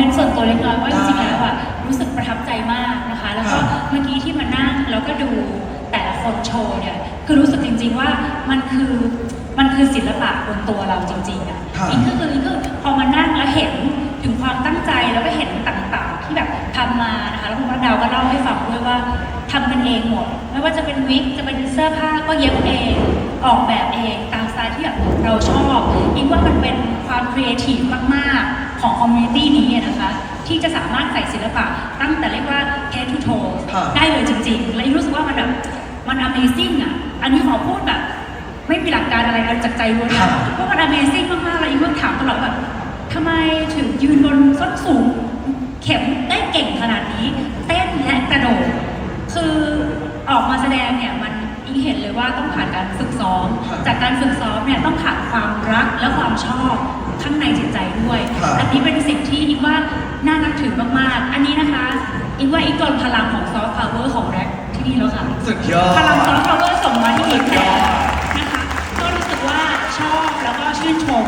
มนต์ส่วนตัวเล็กน้อยว่าจริงๆได้แล้วอะรู้สึกประทับใจมากนะคะ แล้วก็ค่ะเมื่อกี้ที่มานั่งแล้วก็ดูแต่ละคนโชว์เนี่ยคือรู้สึกจริง ๆว่ามันคือมันคือศิลปะบนตัวเราจริงๆอะค่ะอีกก็คืออีกก็พอมานั่งแล้วเห็นถึงความตั้งใจแล้วก็เห็นต่างๆ ที่แบบทำมานะคะแล้วคุณพระดาวก็เล่าให้ฟังด้วยว่าทำกันเองหมด ไม่ว่าจะเป็นวิกจะเป็นเสื้อผ้าก็เย็บเองออกแบบเองตามสไตล์ที่แบบเราชอบอีกว่ามันเป็นความครีเอทีฟมากๆ ของคอมมูนิตี้นี้อะนะคะ ที่จะสามารถใส่ศิลปะตั้งแต่เรียกว่า head to toe ค่ะได้เลยจริงๆ และอีกรู้สึกว่ามันแบบมัน amazing อะ อันนี้ขอพูดแบบ ไม่มีหลักการอะไรนะจากใจล้วนค่ะนะเพราะมัน amazing มากๆเลยอีกว่าถามตลอดแบบทำไมถึงยืนบนส้นสูงเข็มได้เก่งขนาดนี้ เต้นและกระโดดคือออกมาแสดงเนี่ยมันอิงเห็นเลยว่าต้องผ่านการฝึกซ้อมค่ะจากการฝึกซ้อมเนี่ยต้องผ่านความรักและความชอบข้างในจิตใจด้วยค่ะอั นี้เป็นสิ่งที่อิกว่าน่านับถือมากๆ อันนี้นะคะอิกว่าอีกตอนพลังของซอฟต์พาวเวอร์ของแร็คที่นี่แล้วค่ะ สุดยอด พลังซอฟต์พาวเวอร์ส่งมาที่อีกแล้วนะคะ ก็รู้สึกว่าชอบแล้วก็ชื่นชม